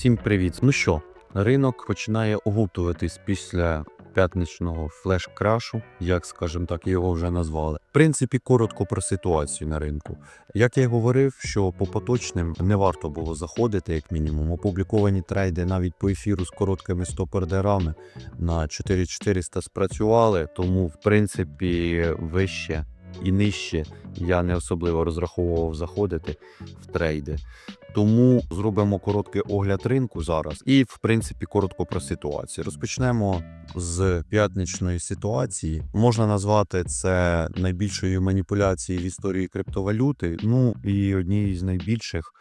Всім привіт! Ну що, ринок починає оговтуватись після п'ятничного флеш-крашу, як скажімо так, його вже назвали. В принципі, коротко про ситуацію на ринку. Як я говорив, що по поточним не варто було заходити, як мінімум. Опубліковані трейди навіть по ефіру з короткими стоп-ордерами на 4400 спрацювали, тому в принципі вище і нижче я не особливо розраховував заходити в трейди. Тому зробимо короткий огляд ринку зараз і, в принципі, коротко про ситуацію. Розпочнемо з п'ятничної ситуації. Можна назвати це найбільшою маніпуляцією в історії криптовалюти. Ну і однією з найбільших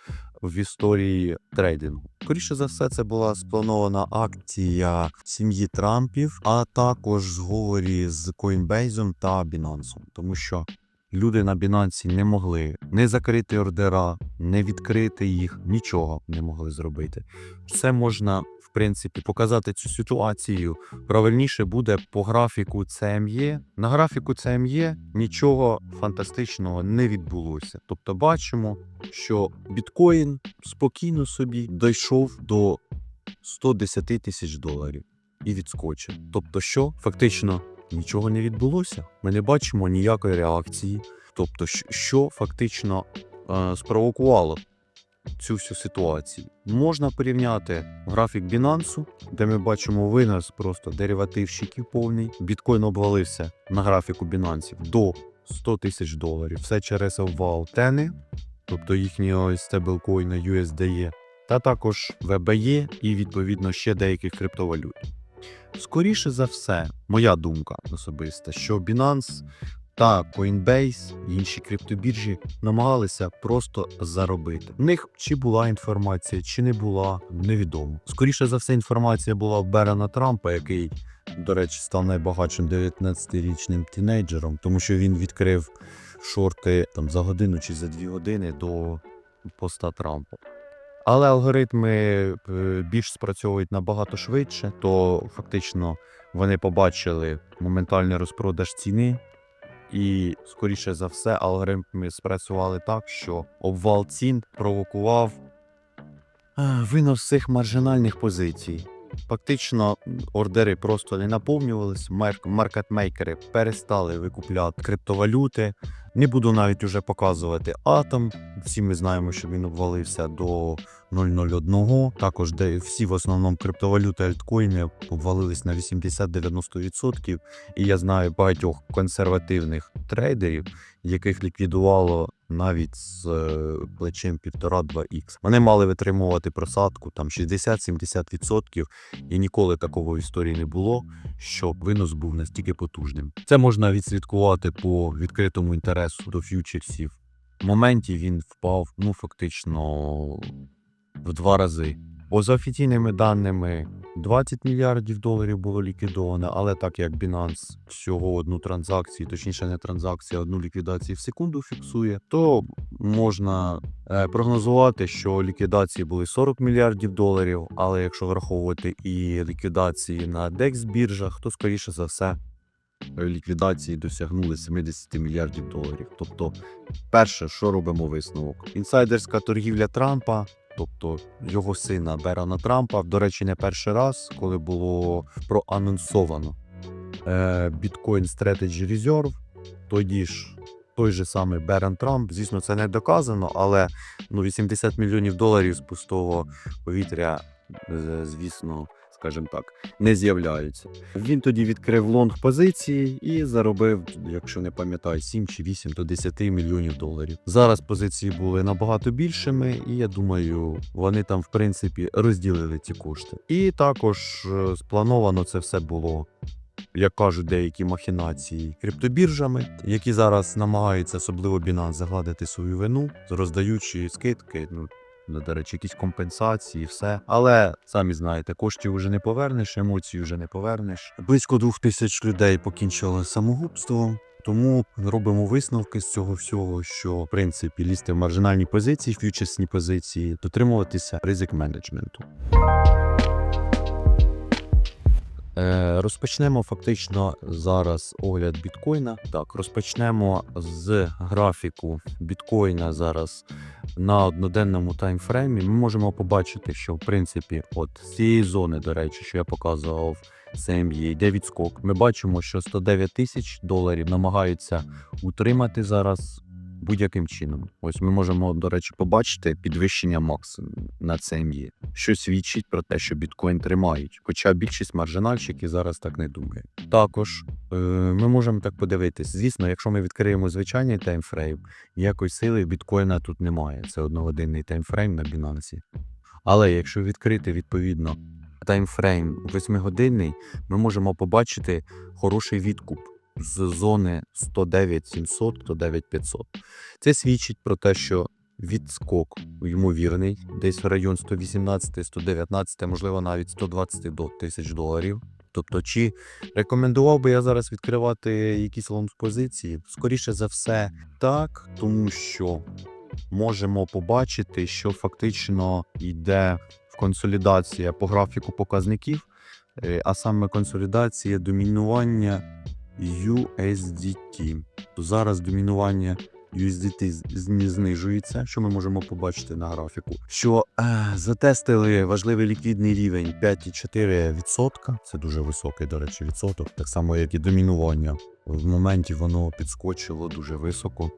в історії трейдингу. Скоріше за все, це була спланована акція сім'ї Трампів, а також зговорі з Coinbase та Binance, тому що люди на Binance не могли не закрити ордера, не відкрити їх, нічого не могли зробити. Все можна, принципі, показати цю ситуацію. Правильніше буде по графіку CME. На графіку CME нічого фантастичного не відбулося. Тобто, бачимо, що біткоін спокійно собі дійшов до 110 тисяч доларів і відскочив. Тобто, що фактично нічого не відбулося. Ми не бачимо ніякої реакції. Тобто, що фактично е, спровокувало цю всю ситуацію. Можна порівняти графік Binance, де ми бачимо винос просто деривативщиків повний. Біткоін обвалився на графіку Binance до 100 тисяч доларів. Все через обвал тени, тобто їхнього стеблкоїна USDE, та також VBE і відповідно ще деяких криптовалют. Скоріше за все, моя думка особиста, що Binance та Coinbase інші криптобіржі намагалися просто заробити. В них чи була інформація, чи не була, невідомо. Скоріше за все, інформація була в Берена Трампа, який, до речі, став найбагатшим 19-річним тінейджером, тому що він відкрив шорти там за годину чи за дві години до поста Трампа. Але алгоритми е, більш спрацьовують набагато швидше, то фактично вони побачили моментальний розпродаж ціни, і, скоріше за все, алгоритми спрацювали так, що обвал цін провокував е, винос цих маржинальних позицій. Фактично, ордери просто не наповнювалися, мар- маркетмейкери перестали викупляти криптовалюти. Не буду навіть уже показувати атом. Всі ми знаємо, що він обвалився до 0,01. Також де всі в основному криптовалюти альткоїни обвалились на 80-90%. І я знаю багатьох консервативних трейдерів, яких ліквідувало навіть з е, плечем 1,5-2х. Вони мали витримувати просадку там 60-70%, і ніколи такого в історії не було, щоб винос був настільки потужним. Це можна відслідкувати по відкритому інтересу до ф'ючерсів. В моменті він впав ну фактично в два рази. Бо за офіційними даними 20 мільярдів доларів було ліквідовано, але так як Binance всього одну транзакцію, точніше не транзакція, одну ліквідацію в секунду фіксує, то можна е, прогнозувати, що ліквідації були 40 мільярдів доларів. Але якщо враховувати і ліквідації на DEX біржах, то скоріше за все ліквідації досягнули 70 мільярдів доларів. Тобто, перше, що робимо висновок? Інсайдерська торгівля Трампа. Тобто його сина Берона Трампа, до речі, не перший раз, коли було проанонсовано е, Bitcoin Strategy Reserve, тоді ж той же самий Берен Трамп. Звісно, це не доказано, але ну, 80 мільйонів доларів з пустого повітря, е, звісно, скажімо так, не з'являються. Він тоді відкрив лонг позиції і заробив, якщо не пам'ятаю, 7 чи 8 до 10 мільйонів доларів. Зараз позиції були набагато більшими, і я думаю, вони там, в принципі, розділили ці кошти. І також е, сплановано це все було. Як кажуть деякі махінації криптобіржами, які зараз намагаються, особливо Binance, загладити свою вину, роздаючи скидки, ну ну, до речі, якісь компенсації, все. Але самі знаєте, коштів вже не повернеш, емоцій вже не повернеш. Близько двох тисяч людей покінчили самогубством. Тому робимо висновки з цього всього, що в принципі лізти в маржинальні позиції, фьючерсні позиції, дотримуватися ризик менеджменту. Е, розпочнемо фактично зараз огляд біткоїна. Так, розпочнемо з графіку біткоїна зараз на одноденному таймфреймі. Ми можемо побачити, що в принципі, от з цієї зони, до речі, що я показував CME, йде відскок. Ми бачимо, що 109 тисяч доларів намагаються утримати зараз будь-яким чином. Ось ми можемо, до речі, побачити підвищення макс на CME, що свідчить про те, що біткоін тримають. Хоча більшість маржинальщиків зараз так не думає. Також е, ми можемо так подивитись. Звісно, якщо ми відкриємо звичайний таймфрейм, ніякої сили біткоїна тут немає. Це одногодинний таймфрейм на Binance. Але якщо відкрити відповідно таймфрейм 8-годинний, ми можемо побачити хороший відкуп з зони 109 700 109 500. Це свідчить про те, що відскок ймовірний, десь в район 118 119 можливо навіть 120 до тисяч доларів. Тобто, чи рекомендував би я зараз відкривати якісь лонг позиції? Скоріше за все, так, тому що можемо побачити, що фактично йде консолідація по графіку показників, е, а саме консолідація домінування USDT. То зараз домінування USDT знижується, що ми можемо побачити на графіку. Що е, затестили важливий ліквідний рівень 5,4%. Це дуже високий, до речі, відсоток. Так само, як і домінування. В моменті воно підскочило дуже високо.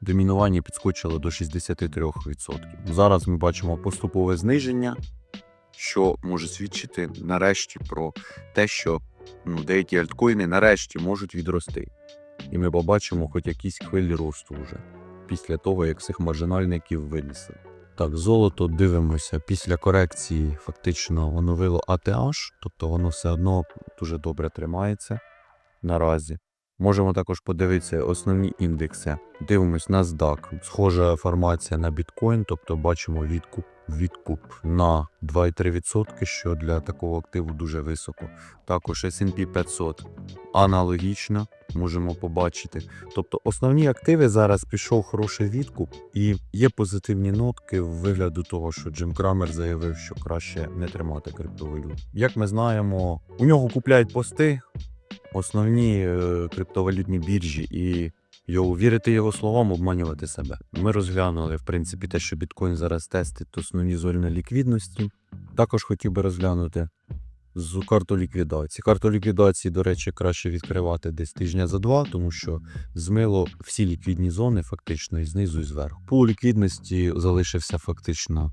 Домінування підскочило до 63%. Зараз ми бачимо поступове зниження, що може свідчити нарешті про те, що ну, деякі альткоїни нарешті можуть відрости. І ми побачимо хоч якісь хвилі росту вже після того, як цих маржинальників винесли. Так, золото дивимося. Після корекції фактично оновило ATH, тобто воно все одно дуже добре тримається наразі. Можемо також подивитися основні індекси. Дивимось NASDAQ. Схожа формація на біткоін, тобто бачимо відкуп, відкуп на 2,3%, що для такого активу дуже високо. Також S&P 500 аналогічно можемо побачити. Тобто основні активи зараз пішов хороший відкуп, і є позитивні нотки в вигляду того, що Джим Крамер заявив, що краще не тримати криптовалют. Як ми знаємо, у нього купляють пости, основні е, криптовалютні біржі, і його вірити його словам, обманювати себе. Ми розглянули в принципі те, що біткоін зараз тестить основні зони ліквідності. Також хотів би розглянути з карту ліквідації. Карту ліквідації, до речі, краще відкривати десь тижня за два, тому що змило всі ліквідні зони, фактично, і знизу, і зверху. Пул ліквідності залишився фактично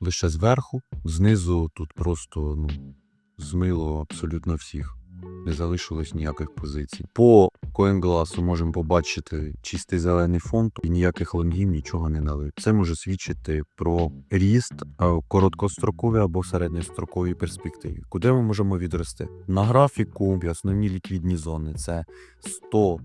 лише зверху, знизу тут просто ну, змило абсолютно всіх. Не залишилось ніяких позицій. По CoinGlass можемо побачити чистий зелений фонд і ніяких лонгів нічого не налив. Це може свідчити про ріст е, в короткостроковій або середньостроковій перспективі. Куди ми можемо відрости? На графіку основні ліквідні зони це 100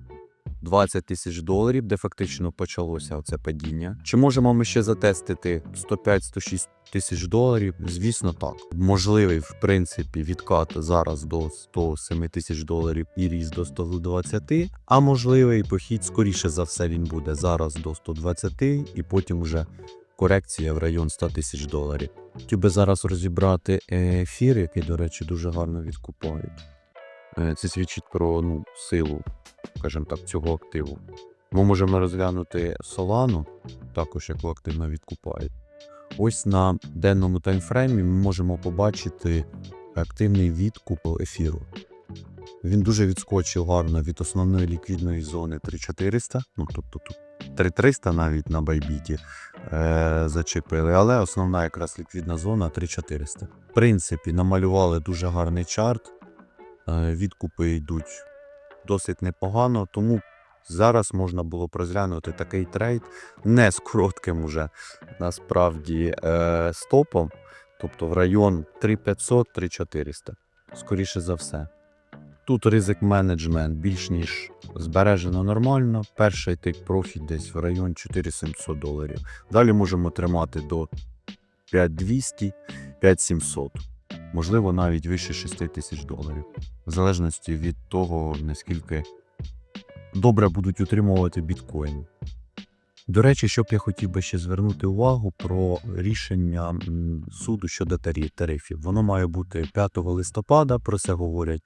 20 тисяч доларів, де фактично почалося це падіння. Чи можемо ми ще затестити 105-106 тисяч доларів? Звісно, так. Можливий, в принципі, відкат зараз до 107 тисяч доларів і ріст до 120, а можливий похід, скоріше за все, він буде зараз до 120 і потім вже корекція в район 100 тисяч доларів. Хотів би зараз розібрати ефір, який, до речі, дуже гарно відкупають. Е, Це свідчить про ну, силу, скажімо так, цього активу. Ми можемо розглянути Solana, також яку активно відкупають. Ось на денному таймфреймі ми можемо побачити активний відкуп ефіру. Він дуже відскочив гарно від основної ліквідної зони 3400, ну тобто тут 3300 навіть на байбіті е, зачепили, але основна якраз ліквідна зона 3400. В принципі, намалювали дуже гарний чарт. Е, відкупи йдуть досить непогано, тому зараз можна було б розглянути такий трейд не з коротким уже насправді е, стопом, тобто в район 3500-3400, скоріше за все. Тут ризик менеджмент більш ніж збережено нормально. Перший тик профіт десь в район 4700 доларів. Далі можемо тримати до 5200, 5700 можливо, навіть вище 6 тисяч доларів, в залежності від того, наскільки добре будуть утримувати біткоін. До речі, щоб я хотів би ще звернути увагу про рішення суду щодо тарифів. Воно має бути 5 листопада, про це говорять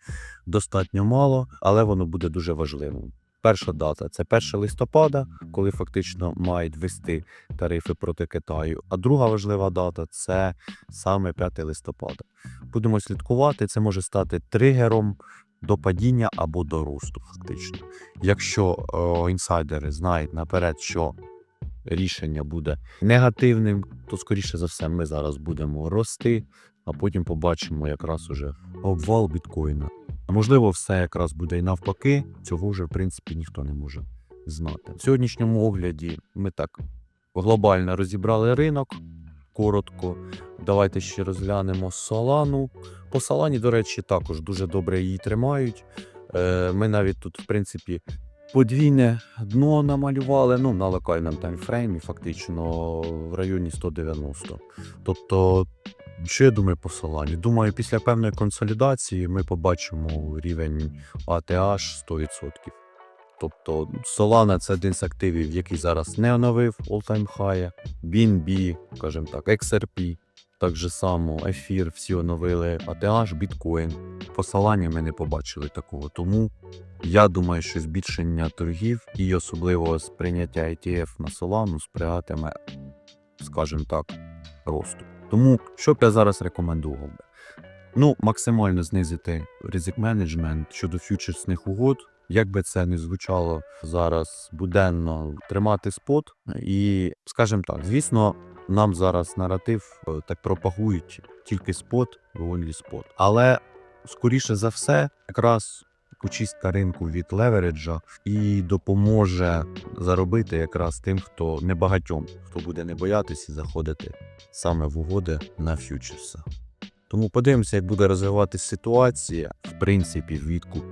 достатньо мало, але воно буде дуже важливим. Перша дата це 1 листопада, коли фактично мають ввести тарифи проти Китаю. А друга важлива дата це саме 5 листопада. Будемо слідкувати, це може стати тригером до падіння або до росту, фактично. Якщо о, інсайдери знають наперед, що рішення буде негативним, то скоріше за все ми зараз будемо рости, а потім побачимо якраз уже обвал біткоїна. Можливо, все якраз буде і навпаки, цього вже в принципі ніхто не може знати. В сьогоднішньому огляді ми так глобально розібрали ринок. Коротко, давайте ще розглянемо Солану. По Солані, до речі, також дуже добре її тримають. Е, Ми навіть тут, в принципі, подвійне дно намалювали ну, на локальному таймфреймі, фактично в районі 190. Тобто, що я думаю по Солані? Думаю, після певної консолідації ми побачимо рівень ATH 100%. Тобто Solana це один з активів, який зараз не оновив all-time high, BNB, скажімо так, XRP, так же само ефір, всі оновили ATH, біткоін. По Solana ми не побачили такого. Тому я думаю, що збільшення торгів і особливо сприйняття ETF на Solana сприятиме, скажімо так, росту. Тому що б я зараз рекомендував би? Ну, максимально знизити ризик менеджмент щодо фьючерсних угод. Як би це не звучало зараз буденно тримати спот, і скажімо так, звісно, нам зараз наратив е, так пропагують тільки спот, only спот. Але скоріше за все, якраз очистка ринку від левереджа і допоможе заробити якраз тим, хто небагатьом, хто буде не боятися заходити саме в угоди на фьючерсах. Тому подивимося, як буде розвиватися ситуація. В принципі, відкуп,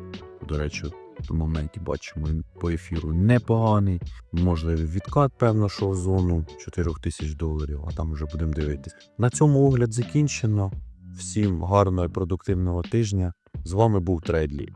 до речі, в моменті бачимо по ефіру непоганий. Можливий відкат, певно, що в зону 4 тисяч доларів, а там вже будемо дивитися. На цьому огляд закінчено. Всім гарного і продуктивного тижня. З вами був Трейдлі.